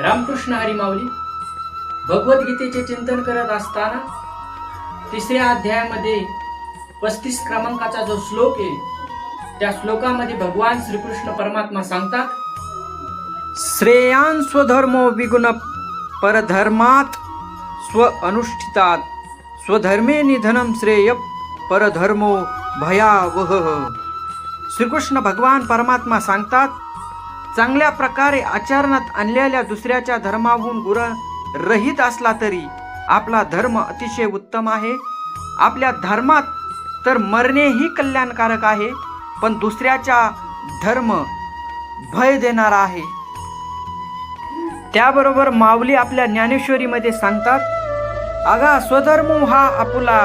रामकृष्ण हरिमावली भगवद्गीतेचे चिंतन करत असताना तिसऱ्या अध्यायामध्ये पस्तीस क्रमांकाचा जो श्लोक आहे त्या श्लोकामध्ये भगवान श्रीकृष्ण परमात्मा सांगतात श्रेयान स्वधर्मो विगुण परधर्मात स्व अनुष्ठितात। स्वधर्मे निधनम श्रेय परधर्मो भयावह। श्रीकृष्ण भगवान परमात्मा सांगतात चांगल्या प्रकारे आचरणात आणलेल्या दुसऱ्याच्या धर्माहून गुर रहित असला तरी आपला धर्म अतिशय उत्तम आहे. आपल्या धर्मात तर मरणेही कल्याणकारक आहे पण दुसऱ्याच्या धर्म भय देणारा आहे. त्याबरोबर माऊली आपल्या ज्ञानेश्वरीमध्ये सांगतात अगा स्वधर्म हा आपुला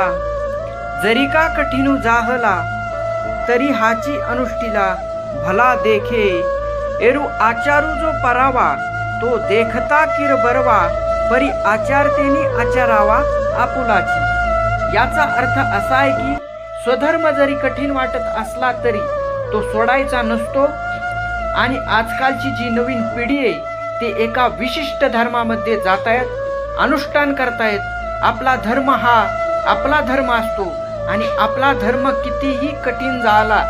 जरी का कठीणू जाहला तरी हाची अनुष्ठीला भला देखे एरू आचारू जो परावा तो देखता किर बरवा परी आचारतेनी आचारावा आपुलाची. याचा अर्थ असा आहे की स्वधर्म जरी कठीण वाटत असला तरी तो सोडायचा नसतो. आणि आजकालची जी नवीन पिढी आहे ते एका विशिष्ट धर्मामध्ये जात आहेत अनुष्ठान करतायत. आपला धर्म हा आपला धर्म असतो. आणि आपला धर्म कितीही कठीण झाला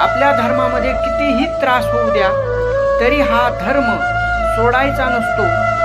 आपल्या धर्मामध्ये कितीही त्रास होऊ द्या तरी हा धर्म सोडायचा नसतो.